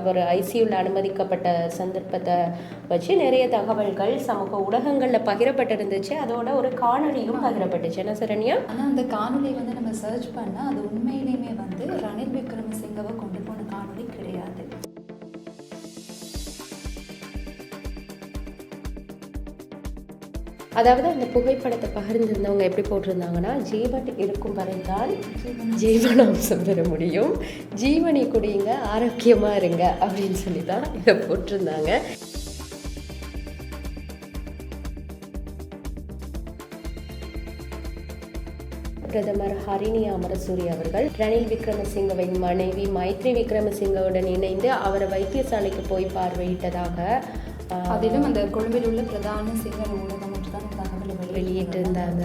அவர் ஐசியூவில் அனுமதிக்கப்பட்ட சந்தர்ப்பத்தை வச்சு நிறைய தகவல்கள் சமூக ஊடகங்களில் பகிரப்பட்டிருந்துச்சு. அதோட ஒரு காணொலியும் பகிரப்பட்டுச்சு. என்ன சரண்யா ஆனால் அந்த காணொலி வந்து நம்ம சர்ச் பண்ணால் அது உண்மையிலேயுமே வந்து ரணில் விக்ரமசிங்கவை கொண்டு போன அதாவது அந்த புகைப்படத்தை பகிர்ந்திருந்தவங்க எப்படி போட்டிருந்தாங்கன்னா ஜீவன் இருக்கும் வரைதான் ஜீவனாம்சம் பெற முடியும். ஜீவனை குடியுங்க ஆரோக்கியமாக இருங்க அப்படின்னு சொல்லி தான் இதை போட்டிருந்தாங்க. பிரதமர் ஹரிணி அமரசூரி அவர்கள் ரணில் விக்ரமசிங்கவின் மனைவி மைத்ரி விக்ரமசிங்கவுடன் இணைந்து அவரை வைத்தியசாலைக்கு போய் பார்வையிட்டதாக அதிலும் அந்த கொழும்பில் உள்ள பிரதான சிங்கம் ஊடகம் வெளியிட்டு இருந்தாங்க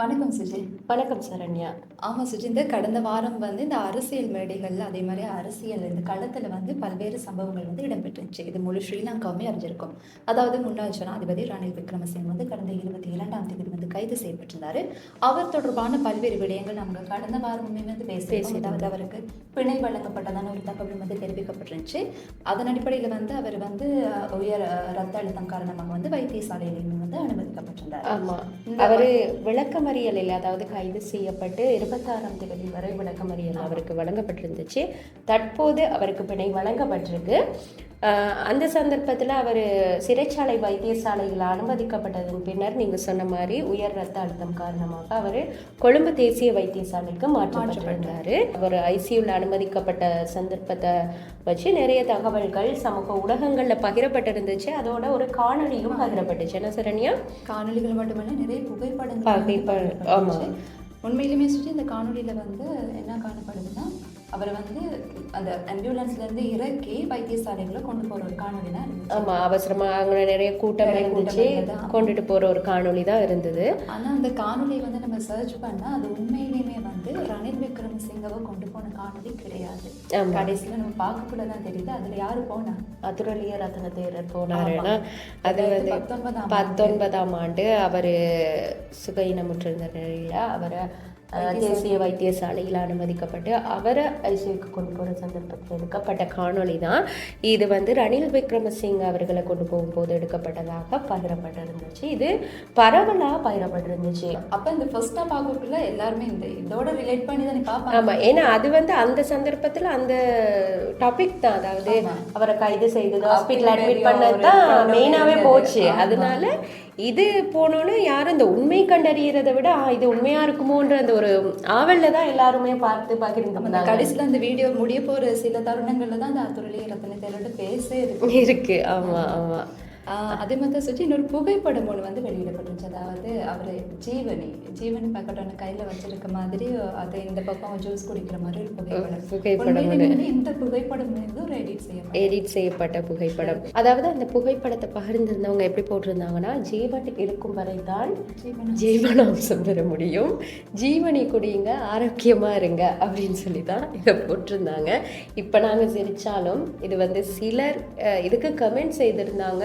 வணக்கம் சுஜி. வணக்கம் சரண்யா ஆமாம் சுஜி இந்த கடந்த வாரம் வந்து இந்த அரசியல் மேடைகள்ல அதே மாதிரி அரசியல் இந்த களத்தில் வந்து பல்வேறு சம்பவங்கள் வந்து இடம்பெற்றுச்சு இது முழு ஸ்ரீலங்காவுமே அறிஞ்சிருக்கும். அதாவது முன்னாள் ஜனாதிபதி ரணில் விக்ரமசிங்க வந்து கடந்த இருபத்தி இரண்டாம் தேதி வந்து கைது செய்யப்பட்டிருந்தாரு. அவர் தொடர்பான பல்வேறு விடயங்கள் நம்ம கடந்த வாரமுமே வந்து பேசி அதாவது அவருக்கு பிணை வழங்கப்பட்டதான ஒரு தகவல் வந்து தெரிவிக்கப்பட்டிருந்துச்சு. அதன் அடிப்படையில் வந்து அவர் வந்து உயர் ரத்த அழுத்தம் காரணமாக வந்து வைத்தியசாலையிலையும் வந்து அனுமதிக்கப்பட்டிருந்தார். ஆமாம் அவர் விளக்கமறியலில் அதாவது கைது செய்யப்பட்டு இருபத்தாறாம் தேதி வரை விளக்கமறியல் அவருக்கு வழங்கப்பட்டிருந்துச்சு. தற்போது அவருக்கு பிணை வழங்கப்பட்டிருக்கு. அந்த சந்தர்ப்பத்தில் அவர் சிறைச்சாலை வைத்தியசாலையில் அனுமதிக்கப்பட்டதன் பின்னர் நீங்கள் சொன்ன மாதிரி உயர் ரத்த அழுத்தம் காரணமாக அவர் கொழும்பு தேசிய வைத்தியசாலைக்கு மாற்றப்பட்டிருந்தார். அவர் ஐசியூவில் அனுமதிக்கப்பட்ட சந்தர்ப்பத்தை வச்சு நிறைய தகவல்கள் சமூக ஊடகங்களில் பகிரப்பட்டிருந்துச்சு. அதோட ஒரு காணொளியும் பகிரப்பட்டுச்சு. என்ன சரண்யா காணொளிகள் மட்டுமல்ல நிறைய புகைப்படங்கள் புகைப்பட- வந்து ஆமா. பகிரப்பட்டுச்சு. உண்மையிலுமே சுற்றி இந்த காணொளியில வந்து என்ன காணப்படுதுன்னா அவரை வந்து அந்த இருந்து இறக்கி வைத்தியசாலைகளை கொண்டு போற ஒரு காணொளி தான் இருந்துச்சு. ஆமா அவசரமா அங்கே நிறைய கூட்டம் இருந்துச்சு. கொண்டுட்டு போற ஒரு காணொளி தான் இருந்தது. ஆனா அந்த காணொளியை வந்து நம்ம சர்ச் பண்ணா அது உண்மையிலுமே வந்து ரணில் விக்ரமசிங்கவை கொண்டு போன காணொளி கிடையாது. கடைசியில நம்ம பார்க்கக்குள்ள தான் தெரியுது. அதுல யாரு போனா? அதுரலிய ரத்ன தேரர் போனாருன்னா அது வந்து பத்தொன்பதாம் ஆண்டு. பத்தொன்பதாம் ஆண்டு அவர் சுகையினமுற்றிருந்த நிலையில் அவரை தேசிய வைத்தியசாலையில் அனுமதிக்கப்பட்டு அவரை ஐசியூக்கு கொண்டு போகிற சந்தர்ப்பத்தில் எடுக்கப்பட்ட காணொளி தான். இது வந்து ரணில் விக்ரமசிங்க அவர்களை கொண்டு போகும்போது எடுக்கப்பட்டதாக பகிரப்பட்டிருந்துச்சு. இது பரவலாக பகிரப்பட்டிருந்துச்சு. அப்ப இந்த ஃபர்ஸ்டா பார்க்கக்குள்ள எல்லாருமே இந்த இதோட ரிலேட் பண்ணி தானே பார்ப்பாங்க? ஆமா ஏன்னா அது வந்து அந்த சந்தர்ப்பத்துல அந்த டாபிக் தான். அதாவது அவரை கைது செய்தது ஹாஸ்பிட்டல் அட்மிட் பண்ணது தான் மெயினாவே போச்சு. அதனால இது போனோன்னு யாரும் இந்த உண்மை கண்டறியறதை விட இது உண்மையா இருக்குமோன்ற அந்த ஒரு ஆவல்ல தான் எல்லாருமே பார்த்து பகிர்ந்து கடைசியில அந்த வீடியோ முடிய போற சில தருணங்கள்ல தான் அந்த அத்துரலி ரத்தன தேரோட பேசே இருக்கு. இருக்கு. ஆமா ஆமா. ஆஹ் அதே மாதிரி சுற்றி இன்னொரு புகைப்படம் ஒன்று வந்து வெளியிடப்பட்டுச்சு அதாவது அவர் ஜீவனி ஜீவனி பாக்கெட் ஒன்று கையில் வச்சிருக்க மாதிரி அது இந்த பக்கம் ஜூஸ் குடிக்கிற மாதிரி ஒரு புகைப்படம். புகைப்படம் இந்த புகைப்படம் வந்து ஒரு எடிட் செய்யப்படும் எடிட் செய்யப்பட்ட புகைப்படம். அதாவது அந்த புகைப்படத்தை பகிர்ந்திருந்தவங்க எப்படி போட்டிருந்தாங்கன்னா ஜீவன் இருக்கும் வரை தான் ஜீவனாம்சம். பெற முடியும். ஜீவனை குடியுங்க ஆரோக்கியமாக இருங்க அப்படின்னு சொல்லி தான் இதை போட்டிருந்தாங்க. இப்போ நாங்கள் சிரித்தாலும் இது வந்து சிலர் இதுக்கு கமெண்ட் செய்திருந்தாங்க.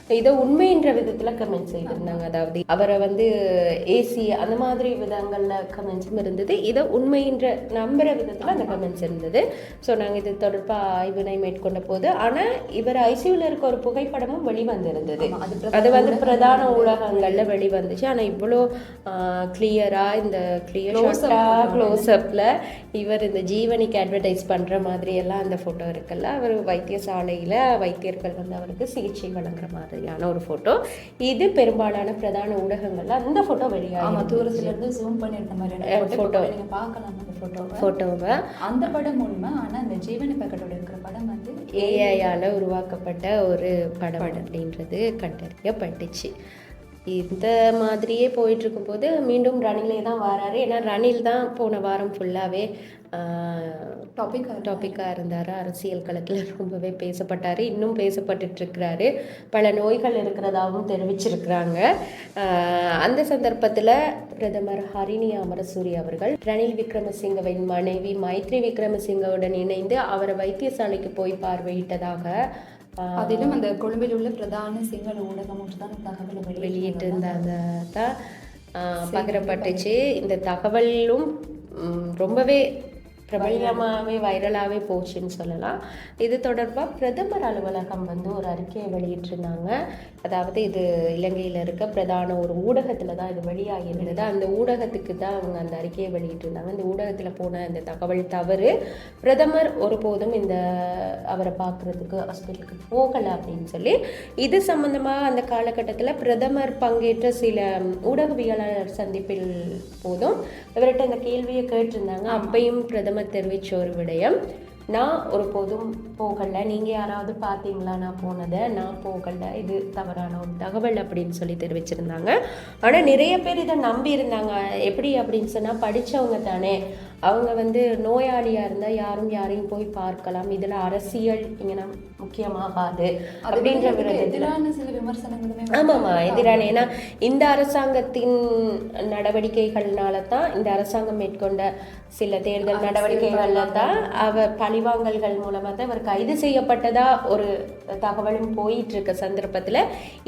இதை உண்மைன்ற விதத்தில் கமெண்ட் செய்திருந்தாங்க. அதாவது அவரை வந்து ஏசி அந்த மாதிரி விதங்களில் கமெண்ட்ஸும் இருந்தது. இதை உண்மைன்ற நம்புகிற விதத்தில் அந்த கமெண்ட்ஸ் இருந்தது. ஸோ நாங்கள் இது தொடர்பாக ஆய்வினை மேற்கொண்ட போது ஆனால் இவர் ஐசியூவில் இருக்க ஒரு புகைப்படமும் வெளிவந்திருந்தது. அது வந்து பிரதான ஊடகங்கள்ல வெளிவந்துச்சு. ஆனா இவ்வளோ கிளியரா இந்த கிளியர் ஷாட்டா க்ளோஸ்அப்ல இவர் இந்த ஜீவனிக்கு அட்வர்டைஸ் பண்ற மாதிரி எல்லாம் அந்த போட்டோ இருக்குல்ல. அவர் வைத்தியசாலையில வைத்தியர்கள் வந்து அவருக்கு சிகிச்சை வழங்குற மாதிரியான ஒரு போட்டோ இது பெரும்பாலான பிரதான ஊடகங்கள்ல அந்த போட்டோ ஆமா வெளியாகும் தூரத்துல இருந்து ஜூம் பண்ணி எடுத்த மாதிரியான photo. போட்டோ நீங்க பார்க்கலாம் அந்த போட்டோவை போட்டோவை அந்த படம் உண்மை ஆனா அந்த ஜீவனி பாக்கெட்டோட இருக்கிற படம் வந்து ஏஐயால் உருவாக்கப்பட்ட ஒரு படம் அப்படின்றது கண்டறியப்பட்டுச்சு. இந்த மாதிரியே போயிட்டு இருக்கும்போது மீண்டும் ரணிலே தான் வராரு. ஏன்னா ரணில் தான் போன வாரம் ஃபுல்லாகவே டாபிக் டாப்பிக்காக இருந்தார். அரசியல் களத்தில் ரொம்பவே பேசப்பட்டார். இன்னும் பேசப்பட்டுட்டு இருக்கிறாரு பல நோய்கள் இருக்கிறதாகவும் தெரிவிச்சிருக்கிறாங்க. அந்த சந்தர்ப்பத்தில் பிரதமர் ஹரிணி அமரசூரி அவர்கள் ரணில் விக்ரமசிங்கவின் மனைவி மைத்ரி விக்ரமசிங்கவுடன் இணைந்து அவரை வைத்தியசாலைக்கு போய் பார்வையிட்டதாக அதிலும் அந்த கொழும்பில் உள்ள பிரதான சிங்கள ஊடகம் தான் தகவலை வெளியிட்டு வெளியிட்டிருந்தாங்க தான் பகிரப்பட்டுச்சு. இந்த தகவலும் ரொம்பவே பிரபல்யமாகவே வைரலாகவே போச்சுன்னு சொல்லலாம். இது தொடர்பாக பிரதமர் அலுவலகம் வந்து ஒரு அறிக்கையை வெளியிட்டிருந்தாங்க. அதாவது இது இலங்கையில் இருக்க பிரதான ஒரு ஊடகத்தில் தான் இது வெளியாகியிருந்தது அந்த ஊடகத்துக்கு தான் அவங்க அந்த அறிக்கையை வெளியிட்டிருந்தாங்க. இந்த ஊடகத்தில் போன இந்த தகவல் தவறு. பிரதமர் ஒருபோதும் இந்த அவரை பார்க்குறதுக்கு ஹாஸ்பிட்டலுக்கு போகலை அப்படின்னு சொல்லி இது சம்பந்தமாக அந்த காலகட்டத்தில் பிரதமர் பங்கேற்ற சில ஊடகவியலாளர் சந்திப்பில் போதும் இவர்கிட்ட இந்த கேள்வியை கேட்டிருந்தாங்க. அப்பையும் பிரதமர் தெரிவித்த ஒரு விடயம். நான் ஒரு பொதும் போகலை நீங்கள் யாராவது பார்த்தீங்களா? நான் போனதை நான் போகலை இது தவறான ஒரு தகவல் அப்படின்னு சொல்லி தெரிவிச்சிருந்தாங்க. ஆனால் நிறைய பேர் இதை நம்பி இருந்தாங்க. எப்படி அப்படின்னு சொன்னால் படித்தவங்க தானே. அவங்க வந்து நோயாளியாக இருந்தால் யாரும் யாரையும் போய் பார்க்கலாம். இதில் அரசியல் இங்கே முக்கியமாகாது அப்படின்ற எதிரான சில விமர்சனங்களுமே ஆமாம்மா எதிரான. ஏன்னா இந்த அரசாங்கத்தின் நடவடிக்கைகள்னால தான் இந்த அரசாங்கம் மேற்கொண்ட சில தேர்தல் நடவடிக்கைகள்ல தான் அவர் பழிவாங்கல்கள் மூலமாக தான் இவர் கைது செய்யப்பட்டதா ஒரு தகவலும் போயிட்டு இருக்க சந்தர்ப்பத்தில்.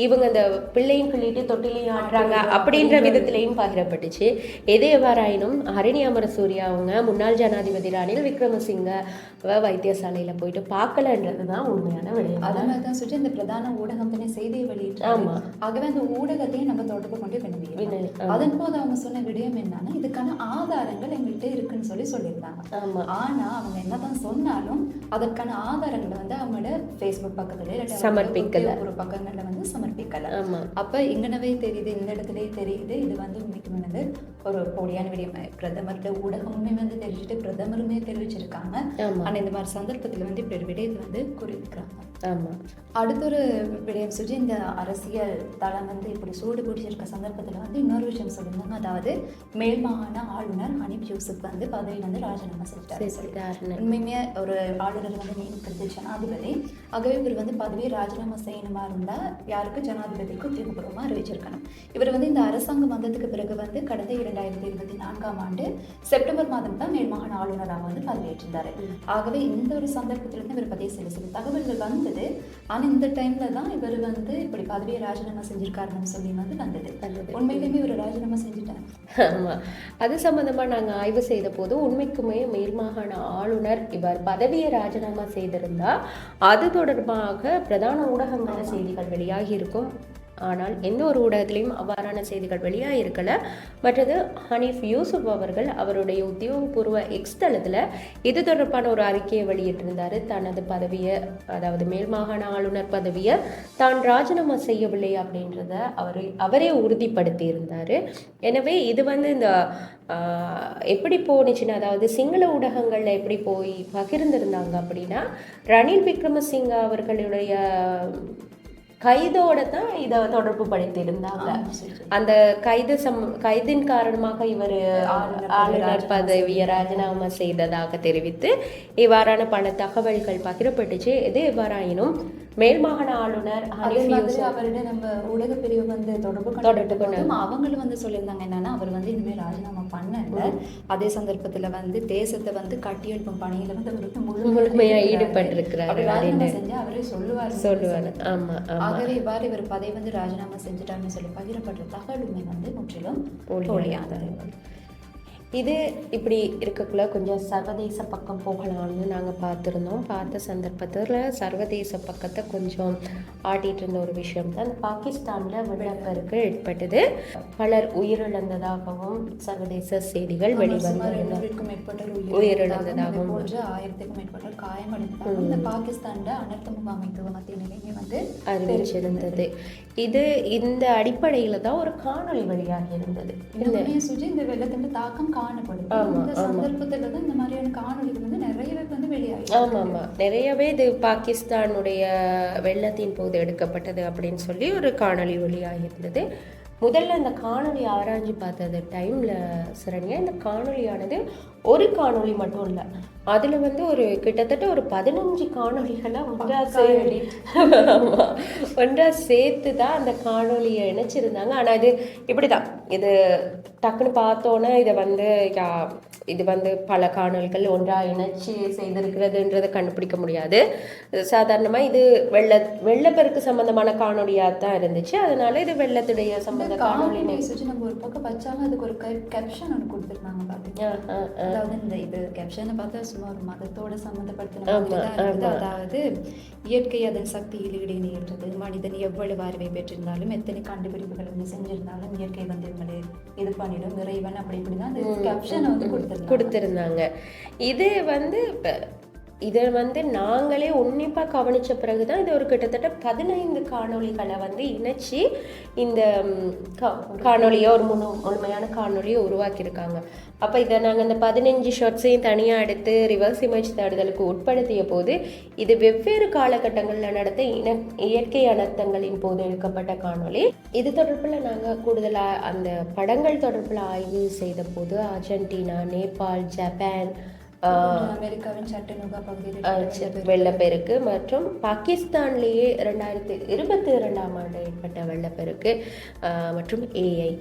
இவங்க இந்த பிள்ளையும் கிள்ளிட்டு தொட்டிலையும் ஆடுறாங்க அப்படின்ற விதத்திலையும் பகிரப்பட்டுச்சு. எது எவ்வாறாயினும் ஹரிணி அமரசூரியா அவங்க முன்னாள் ஜனாதிபதி ரணில் விக்ரமசிங்க வைத்தியசாலையில் போயிட்டு பார்க்கலன்றது தான் உண்மையான விடயம். அதே மாதிரி தான் சுற்றி இந்த பிரதான ஊடகம் தானே செய்தியை வெளியிட்டு ஆமா. ஆகவே அந்த ஊடகத்தையும் நம்ம தொடர்பு கொண்டு வினவியலாம் வினவி, அதன் போது அவங்க சொன்ன விடயம் என்னன்னா இதுக்கான ஆதாரங்கள் எங்கள்கிட்ட இருக்குன்னு சொல்லி சொல்லியிருந்தாங்க. ஆனா அவங்க என்னதான் சொன்னாலும் அதற்கான ஆதாரங்களை வந்து அவங்களோட ஃபேஸ்புக் பக்கத்துல சமர்ப்பிக்கல. உத்தியோகபூர்வ பக்கங்கள்ல வந்து சமர்ப்பிக்கல. ஆமா. அப்ப இங்கனவே தெரியுது இந்த இடத்துலயே தெரியுது இது வந்து உண்மைக்கு வந்து ஒரு போலியான விடயம் பிரதமர்கிட்ட ஊடகமுமே வந்து தெரிஞ்சுட்டு பிரதமருமே தெரிவிச்சிருக்காங்க. ஆமா. ஆனா இந்த மாதிரி சந்தர்ப்பத்துல வந்து இப்படி ஒரு விடயத்தை வந்து கூறியிருக்கிறாங்க ஆமா. அடுத்த ஒரு விடயம் சுற்றி இந்த அரசியல் தளம் வந்து இப்படி சூடு பிடிச்சிருக்க சந்தர்ப்பத்தில் வந்து இன்னொரு விஷயம் சொல்லியிருந்தாங்க அதாவது மேல் மாகாண ஆளுநர் ஹனீப் யூசுப் வந்து பதவியில வந்து ராஜினாமா செஞ்சுட்டாரு உண்மையுமே ஒரு ஆளுநர் வந்து நியமிக்கிறது ஜனாதிபதி. ஆகவே இவர் வந்து பதவியை ராஜினாமா செய்யணுமா இருந்தால் யாருக்கு ஜனாதிபதிக்கு உத்தியோகபூர்வமாக அறிவிச்சிருக்கணும். இவர் வந்து இந்த அரசாங்கம் வந்ததுக்கு பிறகு வந்து கடந்த இரண்டாயிரத்தி இருபத்தி நான்காம் ஆண்டு செப்டம்பர் மாதம் தான் மேல் மாகாண ஆளுநராக வந்து பதவியேற்றிருந்தார். ஆகவே இந்த ஒரு சந்தர்ப்பத்துல இருந்து இவர் பற்றிய சில சில தகவல்கள் வந்தது. ஆனால் இந்த டைம்ல தான் இவர் வந்து இப்படி பதவியை ராஜினாமா செஞ்சிருக்காருன்னு சொல்லி வந்து வந்தது. உண்மையிலுமே இவர் ராஜினாமா செஞ்சுட்டாங்க ஆமா. அது சம்பந்தமா நாங்க ஆய்வு செய்த போது உண்மைக்குமே மேல்மாகாண ஆளுநர் இவர் பதவியை ராஜினாமா செய்திருந்தா அது தொடர்பாக பிரதான ஊடகங்கள செய்திகள் வெளியாகி இருக்கும். ஆனால் எந்த ஒரு ஊடகத்திலையும் அவ்வாறான செய்திகள் வெளியாக இருக்கல மற்றது ஹனீஃப் யூசுப் அவர்கள் அவருடைய உத்தியோகபூர்வ எக்ஸ் தளத்தில் இது தொடர்பான ஒரு அறிக்கையை வெளியிட்டிருந்தார். தனது பதவியை அதாவது மேல் மாகாண ஆளுநர் பதவியை தான் ராஜினாமா செய்யவில்லை அப்படின்றத அவர் அவரே உறுதிப்படுத்தி இருந்தார் எனவே இது வந்து இந்த எப்படி போணுச்சுன்னா அதாவது சிங்கள ஊடகங்களில் எப்படி போய் பகிர்ந்திருந்தாங்க அப்படின்னா ரணில் விக்ரமசிங்க அவர்களுடைய கைதோட தான் இதை தொடர்பு படுத்தியிருந்தாங்க. அந்த கைது சம் கைதின் காரணமாக இவர் ஆளுநர் பதவியை ராஜினாமா செய்ததாக தெரிவித்து இவ்வாறான பல தகவல்கள் பகிரப்பட்டுச்சு. எது எவ்வாறாயினும் மேல்மாகாண ஆளுநர் அவருடைய நம்ம ஊடக பிரிவு வந்து தொடர்பு தொடர்பு கொண்டு. அவங்களும் வந்து சொல்லியிருந்தாங்க என்னன்னா அவர் வந்து இனிமேல் ராஜினாமா பண்ணல. அதே சந்தர்ப்பத்துல வந்து தேசத்தை வந்து கட்டியெழுப்பும் பணியில வந்து அவர் வந்து முழுமையா ஈடுபட்டிருக்கிறாரு. செஞ்சா அவரே சொல்லுவார். சொல்லுவாரு. ஆமா ஆகவே இவ்வாறு இவர் பதவி வந்து ராஜினாமா செஞ்சுட்டாருன்னு சொல்லி பகிரப்பட்ட தகவலுமே வந்து முற்றிலும் போலியானது. இது இப்படி இருக்கக்குள்ள கொஞ்சம் சர்வதேச பக்கம் போகலாம்னு நாங்கள் பார்த்துருந்தோம். பார்த்த சந்தர்ப்பத்தில் சர்வதேச பக்கத்தை கொஞ்சம் ஆட்டிகிட்டு இருந்த ஒரு விஷயம் தான். பாகிஸ்தானில் வெள்ளப்பெருக்கு ஏற்பட்டது. பலர் உயிரிழந்ததாகவும் சர்வதேச செய்திகள் வெளிவந்தது உயிரிழந்ததாகவும் ஆயிரத்துக்கும் மேற்பட்டோர் காயமடைந்ததாகவும் இந்த பாகிஸ்தான்ல அனர்த்த முகாமைத்துவ மத்திய நிலைமை வந்து அறிவிச்சிருந்தது. இது இந்த அடிப்படையில் தான் ஒரு காணொளி வெளியாகி இருந்தது. சுஜி இந்த வெள்ளத்தின் தாக்கம் காணப்படுது ஆமா, இந்த சந்தர்ப்பத்துல தான் இந்த மாதிரியான காணொளிகள் வந்து நிறையவே வந்து வெளியாகி ஆமாம். ஆமாம் நிறையவே இது பாகிஸ்தானுடைய வெள்ளத்தின் போது எடுக்கப்பட்டது அப்படின்னு சொல்லி ஒரு காணொளி வெளியாகி இருந்தது முதல்ல இந்த காணொளி ஆராய்ஞ்சு பார்த்தது டைமில் சரண்யா இந்த காணொளியானது ஒரு காணொளி மட்டும் இல்லை. அதில் வந்து ஒரு கிட்டத்தட்ட ஒரு பதினஞ்சு காணொளிகளை ஒன்றா சேர்த்து ஆமா. ஒன்றா சேர்த்து தான் அந்த காணொளியை இணைச்சிருந்தாங்க. ஆனால் இது இப்படி தான் இது டக்குன்னு பார்த்தோன்னே இதை வந்து இது வந்து பல காணொளிகள் ஒன்றாக இணைச்சி செய்திருக்கிறதுன்றதை கண்டுபிடிக்க முடியாது. சாதாரணமாக இது வெள்ள வெள்ளப்பெருக்கு சம்பந்தமான காணொளியாக தான் இருந்துச்சு. அதனால இது வெள்ளத்துடைய சம்பந்த காணொலி நம்ம ஒரு பக்கம் வச்சாலும் அதுக்கு ஒரு கேப்ஷன் ஒன்று கொடுத்துருந்தாங்க பார்த்தீங்கன்னா. அதாவது இந்த இது கேப்ஷனை பார்த்தா சும்மா ஒரு மதத்தோட சம்மந்தப்படுத்தின. அதாவது இயற்கை அதன் சக்தியில் இடைநீட்டது மனிதன் எவ்வளவு அறிவை பெற்றிருந்தாலும் எத்தனை கண்டுபிடிப்புகள் வந்து செஞ்சிருந்தாலும் இயற்கை வந்து இவங்களை இது பண்ணிடும் இறைவன் அப்படி இப்படி தான் அந்த கேப்ஷனை வந்து கொடுத்துருந்தாங்க கொடுத்துருந்தாங்க. இது வந்து இதை வந்து நாங்களே உன்னிப்பாக கவனிச்ச பிறகு தான் இது ஒரு கிட்டத்தட்ட பதினைந்து காணொளிகளை வந்து இணைச்சி இந்த ம், கா- ஒரு முழு முழுமையான காணொலியை உருவாக்கியிருக்காங்க. அப்போ இதை நாங்கள் இந்த பதினஞ்சு ஷார்ட்ஸையும் தனியாக எடுத்து ரிவர்ஸ் இமேஜ் தேடுதலுக்கு உட்படுத்திய போது இது வெவ்வேறு காலகட்டங்களில் நடத்த இன இயற்கை அனர்த்தங்களின் போது எடுக்கப்பட்ட காணொளி. இது தொடர்பில் நாங்கள் கூடுதலாக அந்த படங்கள் தொடர்பில் ஆய்வு செய்த போது அர்ஜென்டினா நேபாள் ஜப்பான் அமெரிக்காவின் சட்டநுகா பகுதியில் வெள்ளப்பெருக்கு மற்றும் பாகிஸ்தான்லேயே ரெண்டாயிரத்தி இருபத்தி இரண்டாம் ஆண்டு ஏற்பட்ட வெள்ளப்பெருக்கு மற்றும் ஏஐ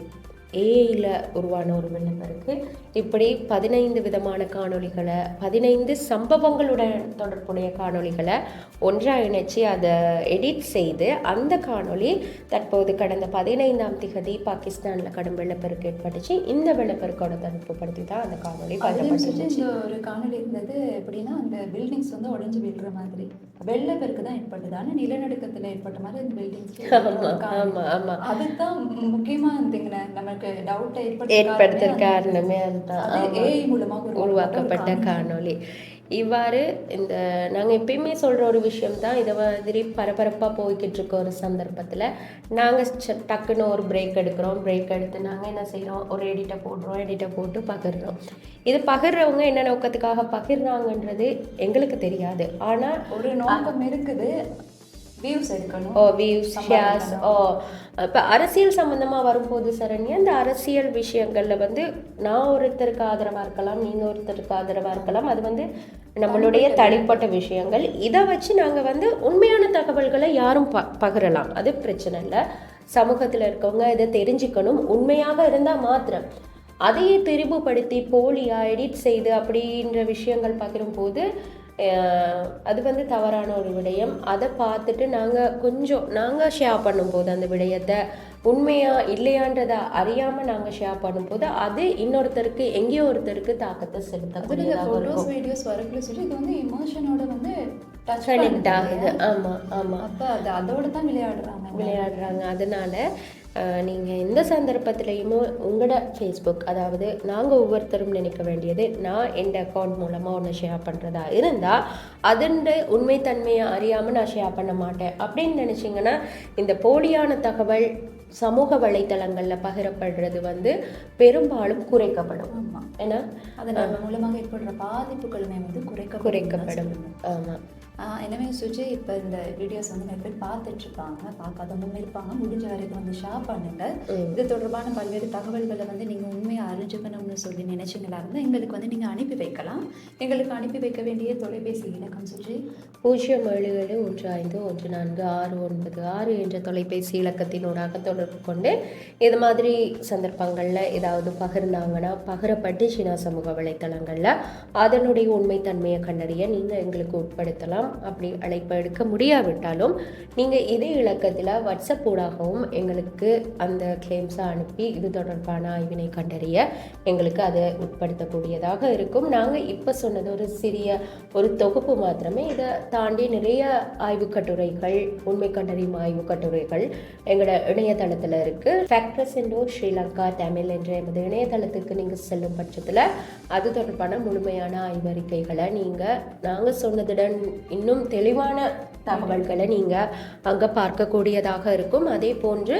ஏஐயில் உருவான ஒரு வெள்ளப்பெருக்கு. இப்படி பதினைந்து விதமான காணொளிகளை பதினைந்து சம்பவங்களுடன் தொடர்புடைய காணொளிகளை ஒன்றாக இணைச்சி அதை எடிட் செய்து அந்த காணொளி தற்போது கடந்த பதினைந்தாம் திகதி பாகிஸ்தானில் கடும் வெள்ளப்பெருக்கு ஏற்பட்டுச்சு. இந்த வெள்ளப்பெருக்கோட தொடர்புபடுத்தி தான் அந்த பதியப்பட்டுச்சு. இந்த ஒரு காணொளி இருந்தது எப்படின்னா அந்த பில்டிங்ஸ் வந்து உடைஞ்சு விழுற மாதிரி. வெள்ளப்பெருக்கு தான் ஏற்பட்டது ஆனா நிலநடுக்கத்துல ஏற்பட்ட மாதிரி அந்த பில்டிங்ஸ். அதுதான் மு- முக்கியமா இருந்தீங்க நமக்கு டவுட் ஏற்படுத்த காரணமே அது உருவாக்கப்பட்ட காணொளி. இவ்வாறு இந்த நாங்கள் எப்பயுமே சொல்கிற ஒரு விஷயம் தான் இதை மாதிரி பரபரப்பாக போய்கிட்டு இருக்க ஒரு சந்தர்ப்பத்தில். நாங்கள் டக்குன்னு ஒரு பிரேக் எடுக்கிறோம். பிரேக் எடுத்து நாங்கள் என்ன செய்கிறோம் ஒரு எடிட்டை போடுறோம். எடிட்டை போட்டு பகிர்றோம். இது பகிர்றவங்க என்ன நோக்கத்துக்காக பகிர்றாங்கன்றது எங்களுக்கு தெரியாது. ஆனால் ஒரு நோக்கம் இருக்குது. ஓ வியூஸ் ஷேர்ஸ் ஓ இப்போ அரசியல் சம்மந்தமாக வரும்போது சரண்யா இந்த அரசியல் விஷயங்களில் வந்து நான் ஒருத்தருக்கு ஆதரவாக இருக்கலாம் நீங்கள் ஒருத்தருக்கு ஆதரவாக இருக்கலாம் அது வந்து நம்மளுடைய தனிப்பட்ட விஷயங்கள். இதை வச்சு நாங்கள் வந்து உண்மையான தகவல்களை யாரும் ப பகிரலாம். அது பிரச்சனை இல்லை. சமூகத்தில் இருக்கவங்க இதை தெரிஞ்சுக்கணும். உண்மையாக இருந்தால் மாத்திரம். அதையே திரிபுபடுத்தி போலியா எடிட் செய்து அப்படின்ற விஷயங்கள் பகிரும்போது அஹ், அது வந்து தவறான ஒரு விடயம். அதை பார்த்துட்டு நாங்கள் கொஞ்சம் நாங்கள் ஷேர் பண்ணும்போது அந்த விடயத்தை உண்மையா இல்லையான்றதை அறியாமல் நாங்கள் ஷேர் பண்ணும்போது அது இன்னொருத்தருக்கு எங்கேயோ ஒருத்தருக்கு தாக்கத்தை செலுத்தக்கூடியதாக வீடியோஸ் வரக்குள்ள சொல்லி இது வந்து இமோஷனோட வந்து கனெக்ட் ஆகுது. ஆமாம் ஆமாம் அப்ப அது அதோட தான் விளையாடுறாங்க. விளையாடுறாங்க. அதனால நீங்கள் எந்த சந்தர்ப்பத்திலையுமே உங்களோட ஃபேஸ்புக் அதாவது நாங்கள் ஒவ்வொருத்தரும் நினைக்க வேண்டியது நான் என் அக்கௌண்ட் மூலமாக ஒன்று ஷேர் பண்ணுறதா இருந்தால் அதுண்டு உண்மைத்தன்மையை அறியாமல் நான் ஷேர் பண்ண மாட்டேன். அப்படின்னு நினச்சிங்கன்னா இந்த போலியான தகவல் சமூக வலைத்தளங்களில் பகிரப்படுறது வந்து பெரும்பாலும் குறைக்கப்படும். ஆமா. ஏன்னா அதன் மூலமாக ஏற்படுற பாதிப்புகளுமே வந்து குறைக்கப்படும் குறைக்கப்படும். ஆமாம் எனவே சுஜி இப்போ இந்த வீடியோஸ் வந்து நிறைய பேர் பார்த்துட்டு இருப்பாங்க பார்க்காதவங்களும் இருப்பாங்க. முடிஞ்ச வரைக்கும் வந்து ஷேர் பண்ணுங்க. இது தொடர்பான பல்வேறு தகவல்களை வந்து நீங்க உண்மையை அறிஞ்சுக்கணும்னு சொல்லி நினைச்சீங்களா இருந்தால் எங்களுக்கு வந்து நீங்க அனுப்பி வைக்கலாம். எங்களுக்கு அனுப்பி வைக்க வேண்டிய தொலைபேசி இலக்கம் சுஜி? பூஜ்ஜியம் ஏழு ஏழு ஒன்று ஐந்து ஒன்று நான்கு ஆறு ஒன்பது ஆறு என்ற தொலைபேசி இலக்கத்தினூடாக தொடர்பு கொண்டு இது மாதிரி சந்தர்ப்பங்களில் ஏதாவது பகிர்ந்தாங்கன்னா பகிரப்பட்டு சீனா சமூக வலைத்தளங்களில் அதனுடைய உண்மைத்தன்மையை கண்டறிய நீங்கள் எங்களுக்கு உட்படுத்தலாம். அப்படி அழைப்பு எடுக்க முடியாவிட்டாலும் நீங்கள் இதே இலக்கத்தில் வாட்ஸ்அப் ஊடாகவும் எங்களுக்கு அந்த கிளைம்ஸை அனுப்பி இது தொடர்பான ஆய்வினை கண்டறிய எங்களுக்கு அதை உட்படுத்தக்கூடியதாக இருக்கும். நாங்கள் இப்போ சொன்னது ஒரு சிறிய ஒரு தொகுப்பு மாத்திரமே. இதை தாண்டி நிறைய ஆய்வு கட்டுரைகள் உண்மை கண்டறியும் ஆய்வு கட்டுரைகள் எங்களோட இணையதளத்தில் இருக்குது ஃபேக்டர்ஸ் இண்டோ ஸ்ரீலங்கா தமிழ் என்ற எமது இணையதளத்துக்கு நீங்கள் செல்லும் பட்சத்தில் அது தொடர்பான முழுமையான ஆய்வறிக்கைகளை நீங்கள் நாங்கள் சொன்னதுடன் இன்னும் தெளிவான தகவல்களை நீங்கள் அங்கே பார்க்கக்கூடியதாக இருக்கும். அதே போன்று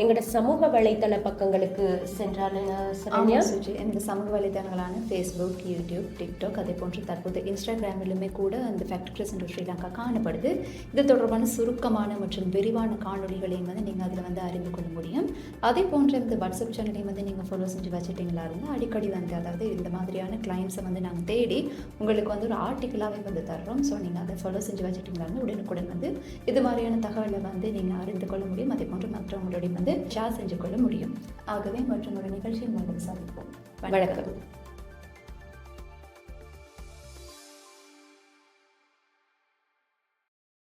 எங்களோட சமூக வலைத்தள பக்கங்களுக்கு சென்றால் சரண்யா? சுஜி. இந்த சமூக வலைத்தளங்களான ஃபேஸ்புக் யூடியூப் டிக்டாக் அதே போன்று தற்போது இன்ஸ்டாகிராமிலுமே கூட அந்த ஃபேக்ட்ரிஸ் இன் ஸ்ரீலங்கா காணப்படுது. இது தொடர்பான சுருக்கமான மற்றும் விரிவான காணொளிகளையும் வந்து நீங்கள் அதில் வந்து அறிந்து கொள்ள முடியும். அதே போன்ற இந்த வாட்ஸ்அப் சேனலையும் வந்து நீங்கள் ஃபாலோ செஞ்சு வச்சுட்டிங்களா இருந்தால் அடிக்கடி வந்து அதாவது இந்த மாதிரியான கிளைம்ஸை வந்து நாங்கள் தேடி உங்களுக்கு வந்து ஒரு ஆர்டிக்கலாகவே வந்து தர்றோம். ஸோ நீங்கள் அதை ஃபாலோ செஞ்சு வச்சுட்டிங்களா இருந்தால் உடனுக்குடன் வந்து இது மாதிரியான தகவலை வந்து நீங்கள் அறிந்து கொள்ள முடியும். அதே போன்று மற்றவங்களுடைய வந்து ஷேர் செஞ்சு கொள்ள முடியும். ஆகவே மற்றும் ஒரு நிகழ்ச்சியில் மீண்டும் சந்திப்போம் வணக்கம்.